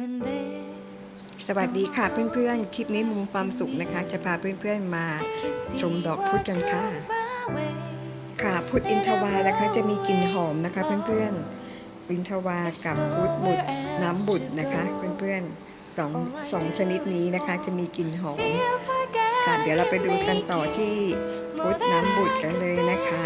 when there's สวัสดีค่ะเพื่อนๆ คลิปนี้มุมความสุขนะคะ จะพาเพื่อนๆมาชมดอกพุธกันค่ะ ค่ะพุธอินทวานะคะ จะมีกลิ่นหอมนะคะ เพื่อนๆอินทวากับพุธบุตรน้ำบุตรนะคะ เพื่อนๆสองสองชนิดนี้นะคะ จะมีกลิ่นหอมค่ะเดี๋ยวเราไปดูกันต่อที่พุธน้ำบุตรกันเลยนะคะ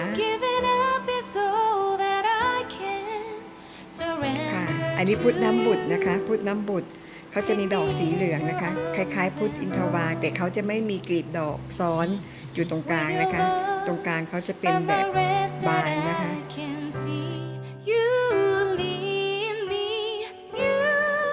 อันนี้พุธน้ำบุตรนะคะ พุธน้ำบุตรเขาจะมีดอกสีเหลืองนะคะ คล้าย ๆ พุธอินทวา แต่เขาจะไม่มีกลีบดอกซ้อนอยู่ตรงกลางนะคะ ตรงกลางเขาจะเป็นแบบบานนะคะ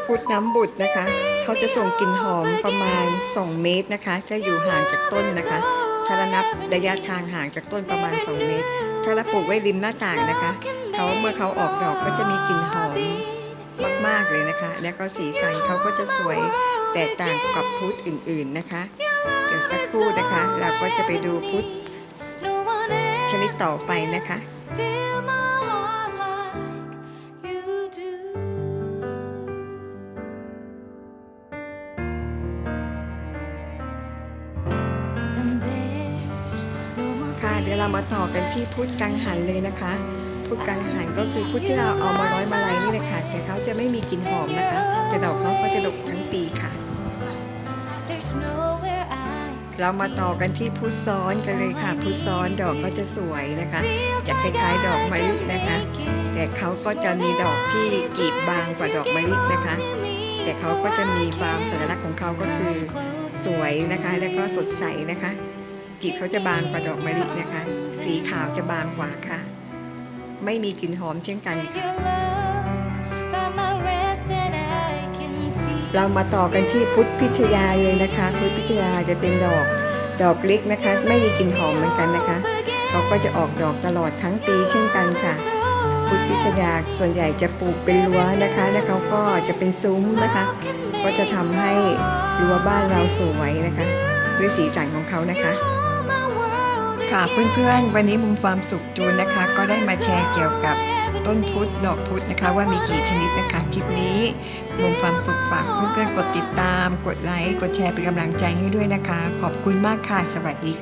พุธน้ำบุตรนะคะ เขาจะส่งกลิ่นหอมประมาณ 2 เมตรนะคะจะอยู่ห่างจากต้นนะคะถ้ารานับระยะทางห่างจากต้นประมาณ 2 เมตร ถ้าเราปลูกไว้ริมหน้าต่างนะคะ เขาเมื่อเขาออกดอกก็จะมีกลิ่นหอม มากเลยนะคะ แล้วก็สีสันเขาก็จะสวยแตกต่างกับพุธอื่นๆนะคะ เดี๋ยวสักครู่นะคะ เราก็จะไปดูพุธชนิดต่อไปนะคะค่ะเดี๋ยวเรามาต่อกันที่พุทธกังหันเลยนะคะ พุทธกังหันก็คือพุทธที่เราเอามาร้อยมาลัยนี่แหละค่ะ กลิ่นหอมนะคะแต่ดอกเขาก็จะดกทั้งปีค่ะ เรามาต่อกันที่พุทธซ้อนกันเลยค่ะพุทธซ้อนดอกก็จะสวยนะคะ จะคล้ายๆดอกมะลินะคะ แต่เขาก็จะมีดอกที่กลีบบางกว่าดอกมะลินะคะ แต่เขาก็จะมีความสัญลักษณ์ของเขาก็คือสวยนะคะ แล้วก็สดใสนะคะกลีบเขาจะบางกว่าดอกมะลินะคะ สีขาวจะบางกว่าค่ะ ไม่มีกลิ่นหอมเช่นกันค่ะ เรามาต่อกันที่พุทธพิชยาเลยนะคะ พุทธพิชยาจะเป็นดอกดอกเล็กนะคะ ไม่มีกลิ่นหอมเหมือนกันนะคะเขาก็จะออกดอกตลอดทั้งปีเช่นกันค่ะ พุทธพิชยาส่วนใหญ่จะปลูกเป็นรั้วนะคะแล้วเขาก็จะเป็นซุ้มนะคะ ก็จะทำให้รั้วบ้านเราสวยนะคะด้วยสีสันของเขานะคะ ค่ะเพื่อนๆวันนี้มุมความสุขจูนนะคะ ก็ได้มาแชร์เกี่ยวกับ ต้นพุทธดอกพุธนะคะ ว่ามีกี่ชนิดนะคะ คลิปนี้มุมความสุขฝากเพื่อนๆกดติดตาม กดไลค์ กดแชร์เป็นกำลังใจให้ด้วยนะคะ ขอบคุณมากค่ะ สวัสดีค่ะ